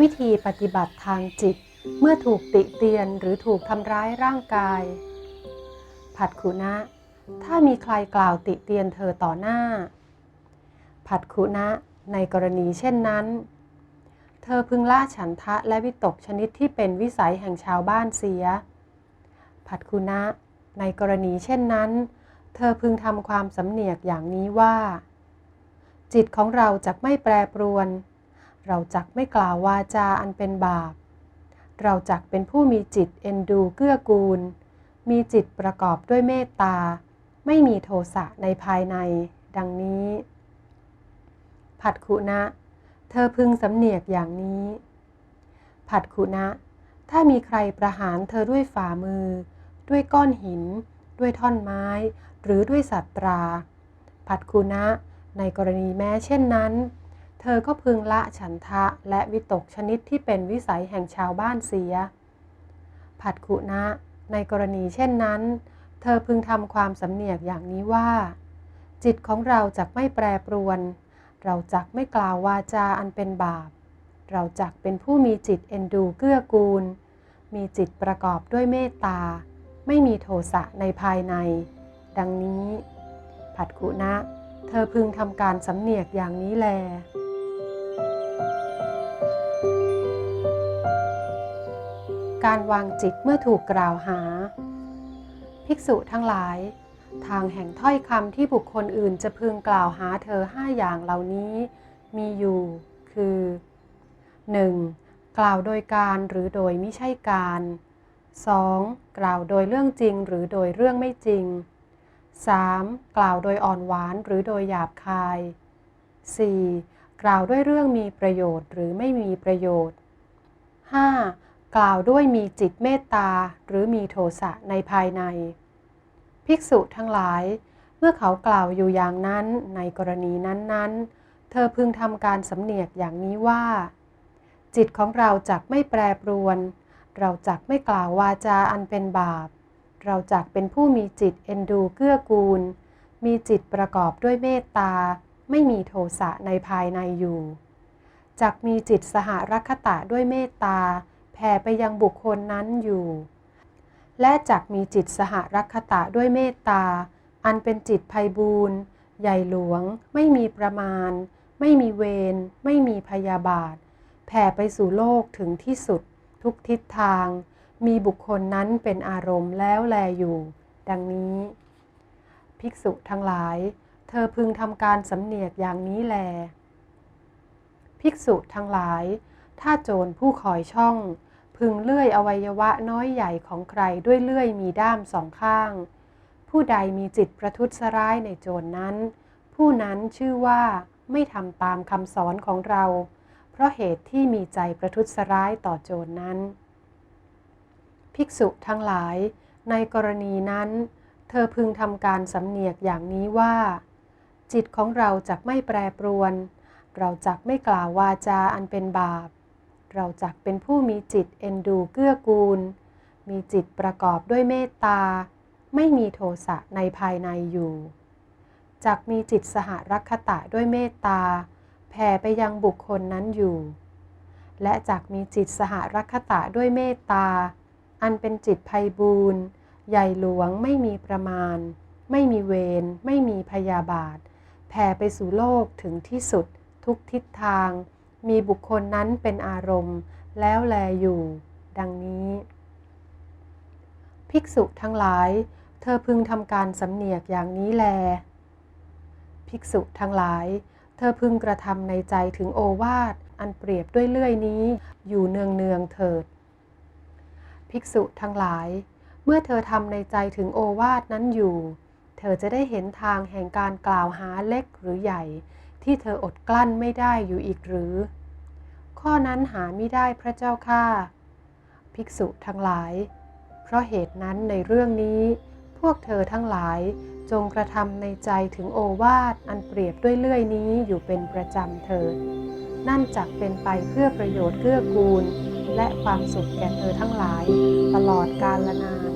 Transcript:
วิธีปฏิบัติทางจิต เมื่อถูกติเตียนหรือถูกทำร้ายร่างกาย ผัดขุนะ ถ้ามีใครกล่าวติเตียนเธอต่อหน้า ผัดขุนะในกรณีเช่นนั้น เธอพึงละฉันทะและวิตกชนิดที่เป็นวิสัยแห่งชาวบ้านเสีย ผัดขุนะในกรณีเช่นนั้น เธอพึงทำความสำเนียกอย่างนี้ว่า จิตของเราจะไม่แปรปรวน เราจักไม่กล่าววาจาอันเป็นบาป เราจักเป็นผู้มีจิตเอ็นดูเกื้อกูล มีจิตประกอบด้วยเมตตา ไม่มีโทสะในภายใน ดังนี้ ผัดขุนะ เธอพึงสำเนียกอย่างนี้ ผัดขุนะ ถ้ามีใครประหารเธอด้วยฝ่ามือ ด้วยก้อนหิน ด้วยท่อนไม้ หรือด้วยสัตรา ผัดขุนะ ในกรณีแม้เช่นนั้น เธอก็พึงละฉันทะและวิตกชนิดที่เป็นวิสัยแห่งชาวบ้านเสีย ผัดขุนะ ในกรณีเช่นนั้น เธอพึงทำความสำเนียกอย่างนี้ว่า จิตของเราจะไม่แปรปรวน เราจักไม่กล่าววาจาอันเป็นบาป เราจักเป็นผู้มีจิตเอ็นดูเกื้อกูล มีจิตประกอบด้วยเมตตา ไม่มีโทสะในภายใน ดังนี้ ผัดขุนะ เธอพึงทำการสำเนียกอย่างนี้แล การวางจิตเมื่อถูกกล่าวหา ภิกษุทั้งหลาย ทางแห่งถ้อยคำที่บุคคลอื่นจะพึงกล่าวหาเธอห้าอย่างเหล่านี้ มีอยู่ คือ 1. กล่าวโดยการหรือโดยไม่ใช่การ 2. กล่าวโดยเรื่องจริงหรือโดยเรื่องไม่จริง 3. กล่าวโดยอ่อนหวานหรือโดยหยาบคาย 4. กล่าวด้วยเรื่องมีประโยชน์หรือไม่มีประโยชน์ 5. กล่าวด้วยมีจิตเมตตาหรือมีโทสะในภายใน ภิกษุทั้งหลาย เมื่อเขากล่าวอยู่อย่างนั้นในกรณีนั้นๆ เธอพึงทำการสำเนียกอย่างนี้ว่า จิตของเราจักไม่แปรปรวน เราจักไม่กล่าววาจาอันเป็นบาป เราจักเป็นผู้มีจิตเอ็นดูเกื้อกูล มีจิตประกอบด้วยเมตตา ไม่มีโทสะในภายในอยู่จักมีจิตสหรัคตะด้วยเมตตา แผ่ไปยังบุคคลนั้นอยู่ และจักมีจิตสหรัคตะด้วยเมตตา อันเป็นจิตภัยบูนใหญ่หลวง ไม่มีประมาณ ไม่มีเวร ไม่มีพยาบาท แผ่ไปสู่โลกถึงที่สุด ทุกทิศทาง มีบุคคลนั้นเป็นอารมณ์แล้วแลอยู่ ดังนี้ ภิกษุทั้งหลาย เธอพึงทำการสำเนียกอย่างนี้แล ภิกษุทั้งหลาย ถ้าโจรผู้คอยช่อง พึงเลื่อยอวัยวะน้อยใหญ่ของใครด้วยเลื่อยมีด้ามสองข้าง ผู้ใดมีจิตประทุษร้ายในโจรนนั้น ผู้นั้นชื่อว่าไม่ทำตามคำสอนของเรา เพราะเหตุที่มีใจประทุษร้ายต่อโจรนนั้น ภิกษุทั้งหลาย ในกรณีนั้น เธอพึงทำการสำเนียกอย่างนี้ว่า จิตของเราจะไม่แปรปรวน เราจักไม่กล่าววาจาอันเป็นบาป เราจักเป็นผู้มีจิตเอ็นดูเกื้อกูล มีจิตประกอบด้วยเมตตา ไม่มีโทสะในภายในอยู่ จักมีจิตสหรัคตะด้วยเมตตา แผ่ไปยังบุคคลนั้นอยู่ และจักมีจิตสหรัคตะด้วยเมตตา อันเป็นจิตภัยบูนใหญ่หลวงไม่มีประมาณ ไม่มีเวร ไม่มีพยาบาท แผ่ไปสู่โลกถึงที่สุดทุกทิศทาง มีบุคคลนั้นเป็นอารมณ์ แล้วแลอยู่ ดังนี้ ภิกษุทั้งหลาย เธอพึงทำการสำเนียกอย่างนี้แล ภิกษุทั้งหลาย เธอพึงกระทำในใจถึงโอวาท อันเปรียบด้วยเลื่อยนี้ อยู่เนืองเนืองๆเถิด ภิกษุทั้งหลาย เมื่อเธอทำในใจถึงโอวาทนั้นอยู่ เธอจะได้เห็นทางแห่งการกล่าวหาเล็กหรือใหญ่ ที่เธออดกลั้นไม่ได้อยู่อีกหรือ ข้อนั้นหาไม่ได้พระเจ้าค่าภิกษุทั้งหลาย เพราะเหตุนั้นในเรื่องนี้ พวกเธอทั้งหลายจงกระทำในใจถึงโอวาทอันเปรียบด้วยเลื่อยนี้อยู่เป็นประจำเถิด นั่นจักเป็นไปเพื่อประโยชน์เกื้อกูล และความสุขแก่เธอทั้งหลาย ตลอดกาลนาน